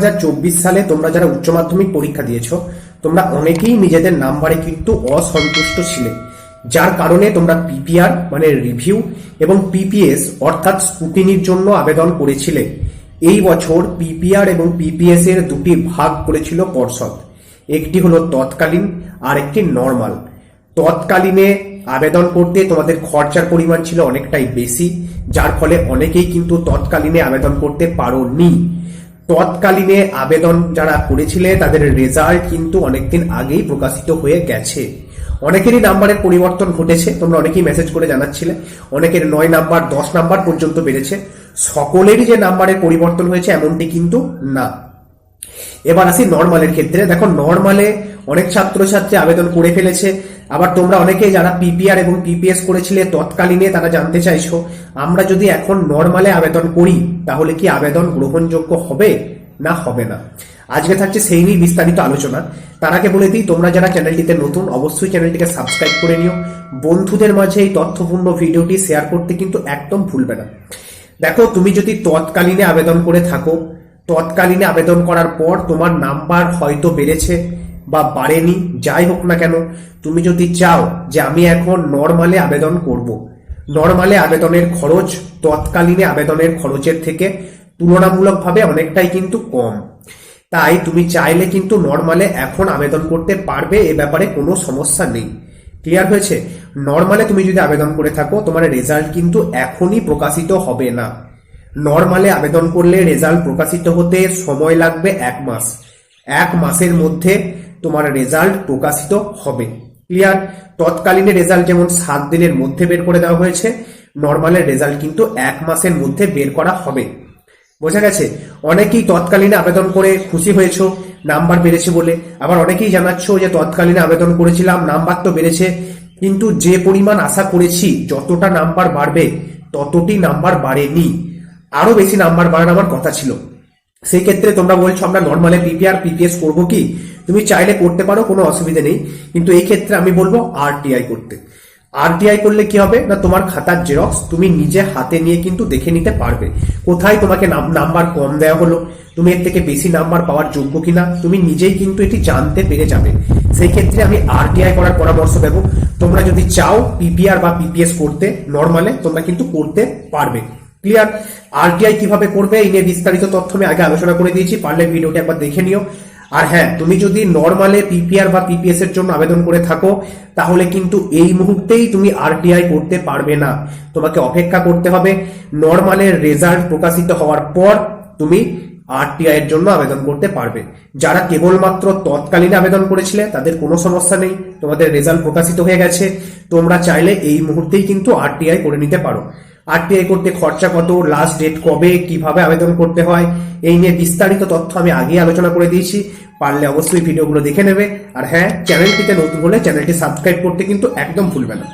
চব্বিশ সালে তোমরা যারা উচ্চ মাধ্যমিক পরীক্ষা দিয়েছ, তোমরা অনেকেই নিজেদের নাম্বারে কিন্তু অসন্তুষ্ট ছিলে। যার কারণে তোমরা পিপিআর মানে রিভিউ, এবং পিপিএস, অর্থাৎ স্কুটিনির জন্য আবেদন করেছিলে। এই বছর পিপিআর এবং পিপিএস এর দুটি ভাগ করেছিল পর্ষদ। একটি হলো তৎকালীন, আর একটি নর্মাল। তৎকালীনে আবেদন করতে তোমাদের খরচার পরিমাণ ছিল অনেকটাই বেশি, যার ফলে অনেকেই কিন্তু তৎকালীনে আবেদন করতে পারোনি। তৎকালীনে আবেদন যারা করেছিলে, তাদের রেজাল্ট কিন্তু অনেকদিন আগেই প্রকাশিত হয়ে গেছে। অনেকেরই নাম্বারের পরিবর্তন ঘটেছে, তোমরা অনেকেই মেসেজ করে জানাচ্ছিলে। অনেকের নয় নাম্বার দশ নাম্বার পর্যন্ত বেড়েছে। সকলেরই যে নাম্বারের পরিবর্তন হয়েছে, এমনটি কিন্তু না। এবার আসি নর্মালের ক্ষেত্রে। দেখো নর্মালে অনেক ছাত্রছাত্রী আবেদন করে ফেলেছে। আবার তোমরা অনেকে যারা পিপিআর এবং পিপিএস করেছিলে, তৎকালীনে তারা জানতে চাইছো, আমরা যদি এখন নর্মালে আবেদন করি, তাহলে কি আবেদন গ্রহণযোগ্য হবে না হবে না? আজকে থাকছে সেই নিয়ে বিস্তারিত আলোচনা। তার আগে বলে দিই, তোমরা যারা চ্যানেলটিতে নতুন, অবশ্যই চ্যানেলটিকে সাবস্ক্রাইব করে নিও। বন্ধুদের মাঝে এই তথ্যপূর্ণ ভিডিওটি শেয়ার করতে কিন্তু একদম ভুলবে না। দেখো, তুমি যদি তৎকালীনে আবেদন করে থাকো, তৎকালীনে আবেদন করার পর তোমার নাম্বার হয়তো বেড়েছে বা বাড়েনি, যাই হোক না কেন, তুমি যদি চাও যে আমি এখন নর্মালে আবেদন করব। নর্মালে আবেদনের খরচ, তৎকালীনে আবেদনের খরচের থেকে তুলনামূলকভাবে অনেকটাই কিন্তু কম। তাই তুমি চাইলে কিন্তু নর্মালে এখন আবেদন করতে পারবে, এ ব্যাপারে কোনো সমস্যা নেই। ক্লিয়ার হয়েছে? নর্মালে তুমি যদি আবেদন করে থাকো, তোমার রেজাল্ট কিন্তু এখনই প্রকাশিত হবে না। নর্মালে আবেদন করলে রেজাল্ট প্রকাশিত হতে সময় লাগবে এক মাস। এক মাসের মধ্যে তোমার রেজাল্ট প্রকাশিত হবে। ক্লিয়ার তৎকালীন রেজাল্ট যেমন সাত দিনের মধ্যে বের করে দেওয়া হয়েছে নর্মালের রেজাল্ট কিন্তু এক মাসের মধ্যে বের করা হবে। বোঝা গেছে? অনেকেই তৎকালীনে আবেদন করে খুশি হয়েছো, নাম্বার বেড়েছে বলে। আবার অনেকেই জানাচ্ছ যে তৎকালীনে আবেদন করেছিলাম, নাম্বার তো বেড়েছে। কিন্তু যে পরিমাণ আশা করেছি, যতটা নাম্বার বাড়বে, ততটি নাম্বার বাড়েনি। আরও বেশি নাম্বার বাড়ানোর আমার কথা ছিল। সেই ক্ষেত্রে তোমরা বলছো, আমরা নর্মালে পিপিআর পিপিএস করব কি? তুমি চাইলে করতে পারো, কোনো অসুবিধা নেই। কিন্তু এই ক্ষেত্রে আমি বলব আরটিআই করতে। আরটিআই করলে কি হবে? না, তোমার খাতার জেরক্স তুমি নিজে হাতে নিয়ে কিন্তু দেখে নিতে পারবে। কোথায় তোমাকে নাম্বার কম দেওয়া হলো? তুমি এর থেকে বেশি নাম্বার পাওয়ার যোগ্য কিনা? তুমি নিজেই কিন্তু এটি জানতে পেরে যাবে। সেই ক্ষেত্রে আমি আরটিআই করার পরামর্শ দেবো। তোমরা যদি চাও পিপিআর বা পিপিএস করতে নর্মালে তোমরা কিন্তু করতে পারবে। ক্লিয়ার আরটিআই কীভাবে করবে? এই নিয়ে বিস্তারিত তথ্য আমি আগে আলোচনা করে দিয়েছি। পারলে ভিডিওটি একবার দেখে নিও। আর হ্যাঁ তুমি যদি নর্মালে পিপিআর বা পিপিএস এর জন্য আবেদন করে থাকো, তাহলে কিন্তু এই মুহূর্তেই তুমি আরটিআই করতে পারবে না। তোমাকে অপেক্ষা করতে হবে। নর্মালের রেজাল্ট প্রকাশিত হওয়ার পর তুমি আরটিআই এর জন্য আবেদন করতে পারবে। যারা কেবলমাত্র তৎকালীন আবেদন করেছিলে, তাদের কোনো সমস্যা নেই। তোমাদের রেজাল্ট প্রকাশিত হয়ে গেছে। তোমরা চাইলে এই মুহূর্তেই কিন্তু আরটিআই করে নিতে পারো। আরটিআই করতে খরচা কত লাস্ট ডেট কবে, কীভাবে আবেদন করতে হয়, এই নিয়ে বিস্তারিত তথ্য আমি আগেই আলোচনা করে দিয়েছি। পারলে অবশ্যই ভিডিওগুলো দেখে নেবে। আর হ্যাঁ চ্যানেলটিতে নতুন হলে চ্যানেলটি সাবস্ক্রাইব করতে কিন্তু একদম ভুলবে না।